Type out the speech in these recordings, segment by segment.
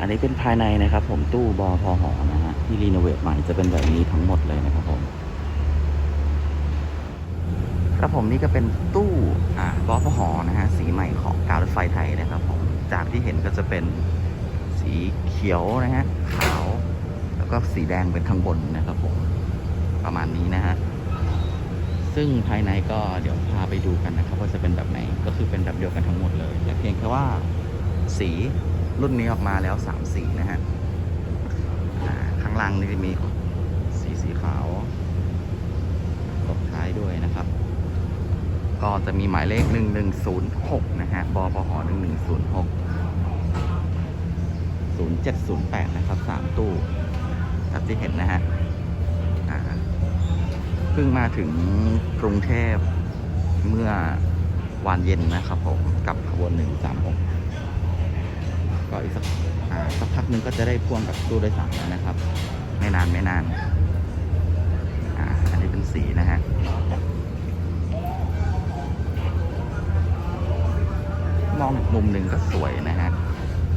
อันนี้เป็นภายในนะครับ ผมตู้บอพอหอนะฮะที่รีโนเวทใหม่จะเป็นแบบนี้ทั้งหมดเลยนะครับผมครับผมนี่ก็เป็นตู้อ่าบอพหอนะฮะสีใหม่ของการรถไฟไทยนะครับผมจากที่เห็นก็จะเป็นสีเขียวนะฮะขาว แล้วก็สีแดงเป็นข้างบนนะครับผมประมาณนี้นะฮะซึ่งภายในก็เดี๋ยวพาไปดูกันนะครับ ว่าจะเป็นแบบไหนก็คือเป็นแบบเดียวกันทั้งหมดเลยแต่เพียงแค่ว่าสี รุ่นนี้ออกมาแล้วสามสีนะฮะข้างล่างนี่จะมีสีสีขาวตบท้ายด้วยนะครับ ก็จะมีหมายเลข 1106 นะฮะบปห1106 0708 นะครับ 3 ตู้ครับที่เห็นนะฮะเพิ่งมาถึงกรุงเทพเมื่อวานเย็นนะครับผม กับขบวน 136 ก็อีกสักสักพักนึงก็จะได้พ่วงกับตู้โดยสารแล้วนะครับ ไม่นานไม่นานอ่าอันนี้เป็นสีนะฮะมองอีกมุมหนึ่งก็สวยนะฮะ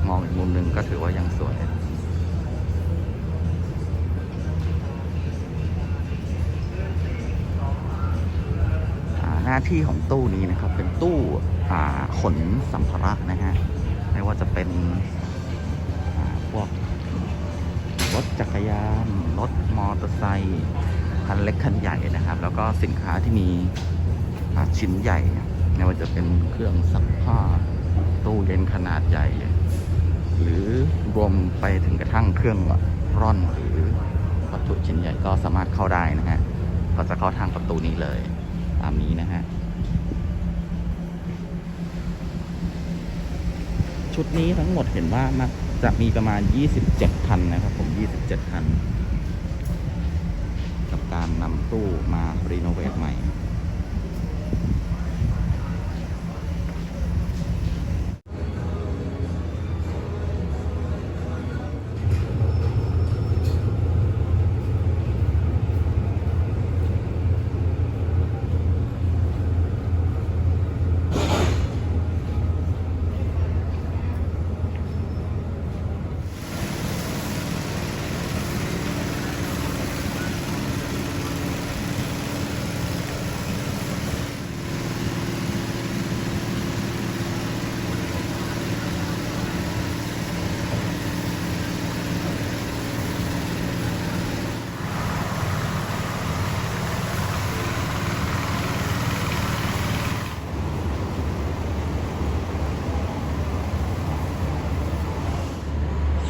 มองอีกมุมหนึ่งก็ถือว่ายังสวยหน้าที่ของตู้นี้นะครับ เป็นตู้ขนสัมภาระนะฮะ ไม่ว่าจะเป็นพวกรถจักรยาน รถมอเตอร์ไซค์คันเล็กคันใหญ่นะครับ แล้วก็สินค้าที่มีชิ้นใหญ่ ไม่ว่าจะเป็นเครื่องซักผ้าตู้เย็นขนาดใหญ่ หรือรวมไปถึงกระทั่งเครื่องร่อนหรือวัตถุชิ้นใหญ่ก็สามารถเข้าได้นะฮะก็จะเข้าทางประตูนี้เลย ตามนี้นะฮะ ชุดนี้ทั้งหมดเห็นว่าน่าจะมีประมาณ 27 คันนะครับผม 27 คัน กับการนำตู้มารีโนเวทใหม่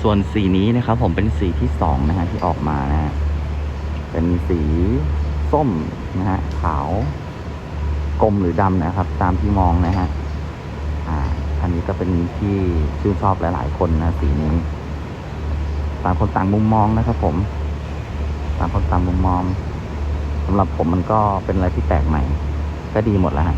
ส่วนสีนี้นะครับ ผมเป็นสีที่สองนะฮะที่ออกมานะฮะเป็นสีส้มนะฮะขาวกลมหรือดำนะครับ ตามที่มองนะฮะอ่า อันนี้ก็เป็นที่ชื่นชอบหลาย ๆ คนนะสีนี้ต่างคนต่างมุมมองนะครับ ผมต่างคนต่างมุมมองสำหรับผมมันก็เป็นอะไรที่แปลกใหม่ ก็ดีหมดแล้วฮะ